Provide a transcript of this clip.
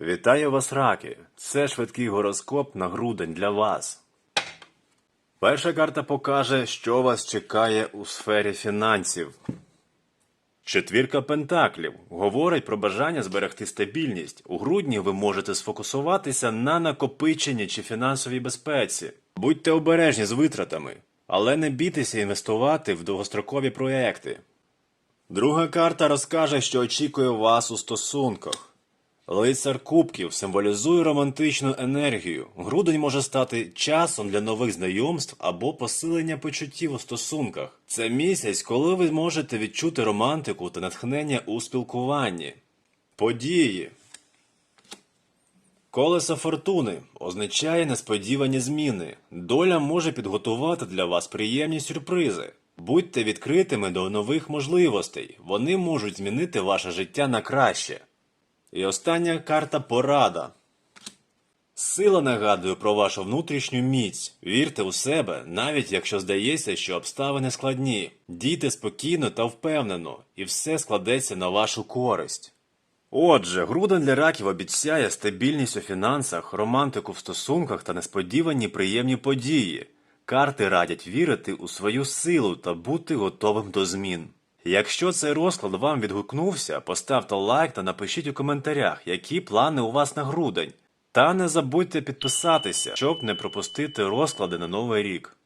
Вітаю вас, раки! Це швидкий гороскоп на грудень для вас. Перша карта покаже, що вас чекає у сфері фінансів. Четвірка пентаклів говорить про бажання зберегти стабільність. У грудні ви можете сфокусуватися на накопиченні чи фінансовій безпеці. Будьте обережні з витратами, але не бійтеся інвестувати в довгострокові проекти. Друга карта розкаже, що очікує вас у стосунках. Лицар Кубків символізує романтичну енергію. Грудень може стати часом для нових знайомств або посилення почуттів у стосунках. Це місяць, коли ви можете відчути романтику та натхнення у спілкуванні. Події. Колесо фортуни означає несподівані зміни. Доля може підготувати для вас приємні сюрпризи. Будьте відкритими до нових можливостей. Вони можуть змінити ваше життя на краще. І остання карта порада. Сила нагадує про вашу внутрішню міць. Вірте у себе, навіть якщо здається, що обставини складні. Дійте спокійно та впевнено, і все складеться на вашу користь. Отже, грудень для раків обіцяє стабільність у фінансах, романтику в стосунках та несподівані приємні події. Карти радять вірити у свою силу та бути готовим до змін. Якщо цей розклад вам відгукнувся, поставте лайк та напишіть у коментарях, які плани у вас на грудень. Та не забудьте підписатися, щоб не пропустити розклади на новий рік.